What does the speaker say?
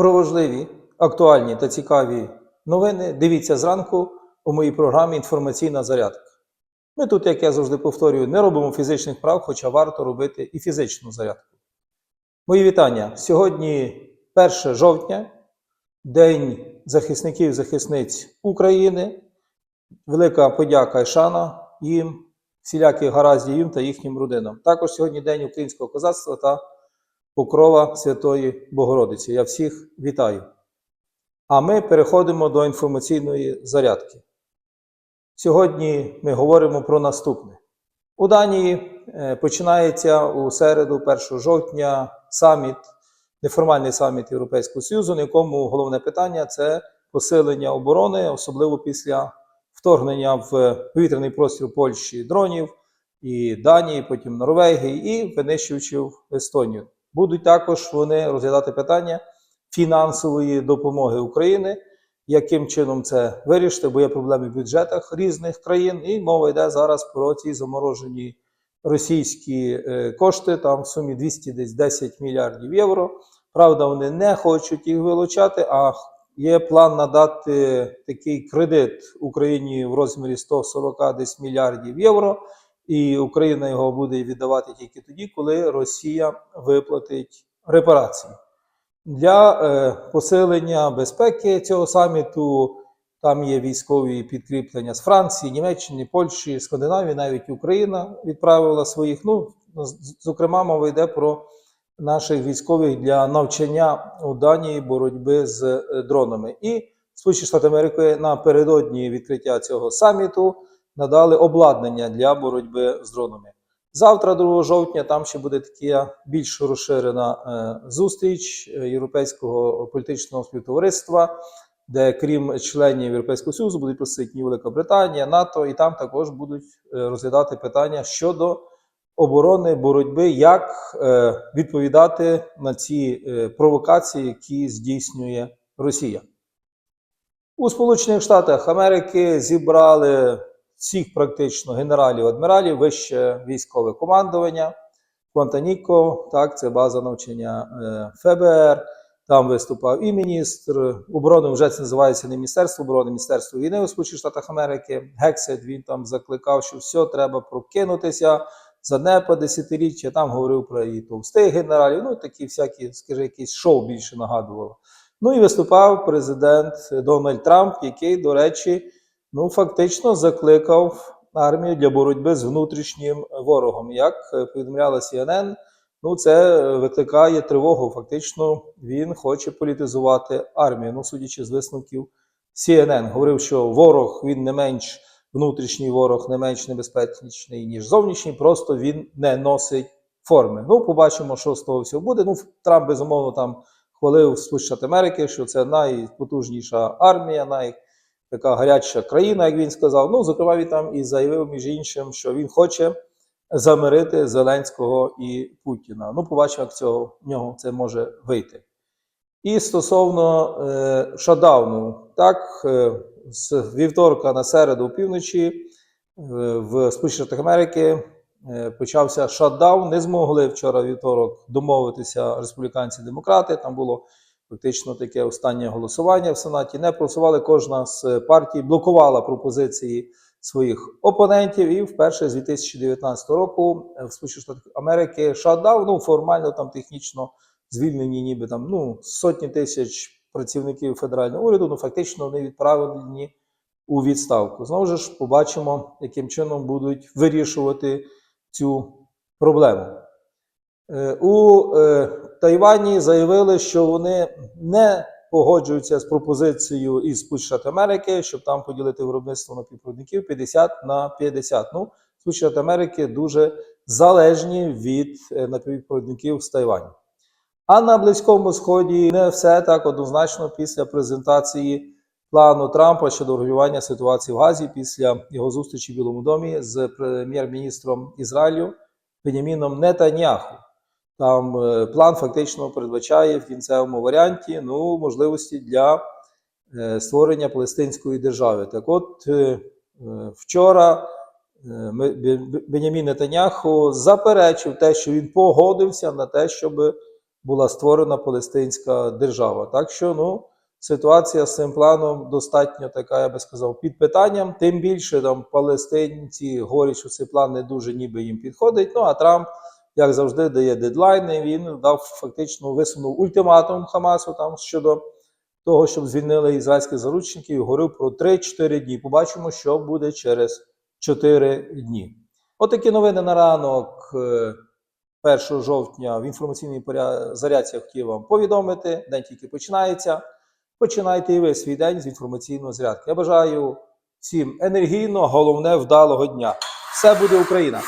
Про важливі, актуальні та цікаві новини дивіться зранку у моїй програмі Інформаційна зарядка. Ми тут, як я завжди повторюю, не робимо фізичних прав, хоча варто робити і фізичну зарядку. Мої вітання. Сьогодні 1 жовтня, День захисників захисниць України. Велика подяка і шана їм, всіляких гараздів їм та їхнім родинам. Також сьогодні День українського козацтва та Покрова Святої Богородиці. Я всіх вітаю. А ми переходимо до інформаційної зарядки. Сьогодні ми говоримо про наступне. У Данії е, починається у середу, 1 жовтня, саміт, неформальний саміт Європейського Союзу, на якому головне питання це посилення оборони, особливо після вторгнення в повітряний простір Польщі дронів і Данії, потім Норвегії і винищувачів Естонію. Будуть також вони розглядати питання фінансової допомоги України, яким чином це вирішити, бо є проблеми в бюджетах різних країн, і мова йде зараз про ці заморожені російські е, кошти, там в сумі 210 мільярдів євро. Правда, вони не хочуть їх вилучати, а є план надати такий кредит Україні в розмірі 140 десь мільярдів євро. І Україна його буде віддавати тільки тоді, коли Росія виплатить репарації. Для е, посилення безпеки цього саміту там є військові підкріплення з Франції, Німеччини, Польщі, Скандинавії, навіть Україна відправила своїх. Ну, зокрема, мова йде про наших військових для навчання у Данії боротьби з е, дронами. І Сполучені Штати Америки напередодні відкриття цього саміту надали обладнання для боротьби з дронами. Завтра, 2 жовтня, там ще буде така більш розширена е, зустріч е, Європейського політичного співтовариства, де крім членів Європейського Союзу будуть присутні Велика Британія, НАТО, і там також будуть е, розглядати питання щодо оборони, боротьби, як відповідати на ці провокації, які здійснює Росія. У Сполучених Штатах Америки зібрали всіх практично генералів, адміралів, вище військове командування. Квантаніко, так, це база навчання е, ФБР. Там виступав і міністр оборони, вже це називається не Міністерство оборони, Міністерство війни у Сполучених Штатах Америки. Гексет він там закликав, що все треба прокинутися за занепа десятиріччя. Там говорив про і товстих генералів. Ну такі всякі, скажи, якісь шоу більше нагадувало. Ну і виступав президент Дональд Трамп, який, до речі, ну фактично закликав армію для боротьби з внутрішнім ворогом. Як е, повідомляла CNN, ну це викликає тривогу. Фактично, він хоче політизувати армію. Ну, судячи з висновків CNN, говорив, що ворог він не менш внутрішній ворог, не менш небезпечний, ніж зовнішній, просто він не носить форми. Ну, побачимо, що з того всього буде. Ну, Трамп, безумовно, там хвалив Сполучені Америки, що це найпотужніша армія, най така гаряча країна, як він сказав. Ну, зокрема, він там і заявив, між іншим, що він хоче замирити Зеленського і Путіна. Ну, побачимо, як цього в нього це може вийти. І стосовно е, шатдауну, так, е, з вівторка на середу півночі е, в Сполучених Америки е, почався шатдаун. Не змогли вчора вівторок домовитися республіканці-демократи. Там було фактично таке останнє голосування в Сенаті. Не проголосували. Кожна з партій блокувала пропозиції своїх опонентів. І вперше з 2019 року в Сполучених Штатах Америки шатдаун, ну формально там технічно звільнені, ніби там ну сотні тисяч працівників федерального уряду. Ну фактично вони відправлені у відставку. Знову ж побачимо, яким чином будуть вирішувати цю проблему. Е, У е, Тайвані заявили, що вони не погоджуються з пропозицією із Сполучених Америки, щоб там поділити виробництво напівпровідників 50 на 50. Ну, Сполучені Америки дуже залежні від е, напівпровідників з Тайваню. А на Близькому Сході не все так однозначно після презентації плану Трампа щодо регулювання ситуації в Газі після його зустрічі в Білому домі з прем'єр-міністром Ізраїлю Беняміном Нетаньяху. Там е, план фактично передбачає в кінцевому варіанті ну, можливості для е, створення Палестинської держави. Так от е, вчора Бенямін Нетаньяху заперечив те, що він погодився на те, щоб була створена Палестинська держава. Так що, ну, ситуація з цим планом достатньо така, я би сказав, під питанням. Тим більше там палестинці говорять, що цей план не дуже ніби їм підходить. Ну а Трамп, як завжди, дає дедлайни. Він дав фактично висунув ультиматум Хамасу там щодо того, щоб звільнили ізраїльських заручників, і говорив про 3-4 дні. Побачимо, що буде через 4 дні. Отакі новини на ранок. е, 1 жовтня в інформаційній зарядці я хотів вам повідомити. День тільки починається. Починайте і ви свій день з інформаційної зарядки. Я бажаю всім енергійного, головне вдалого дня. Все буде Україна!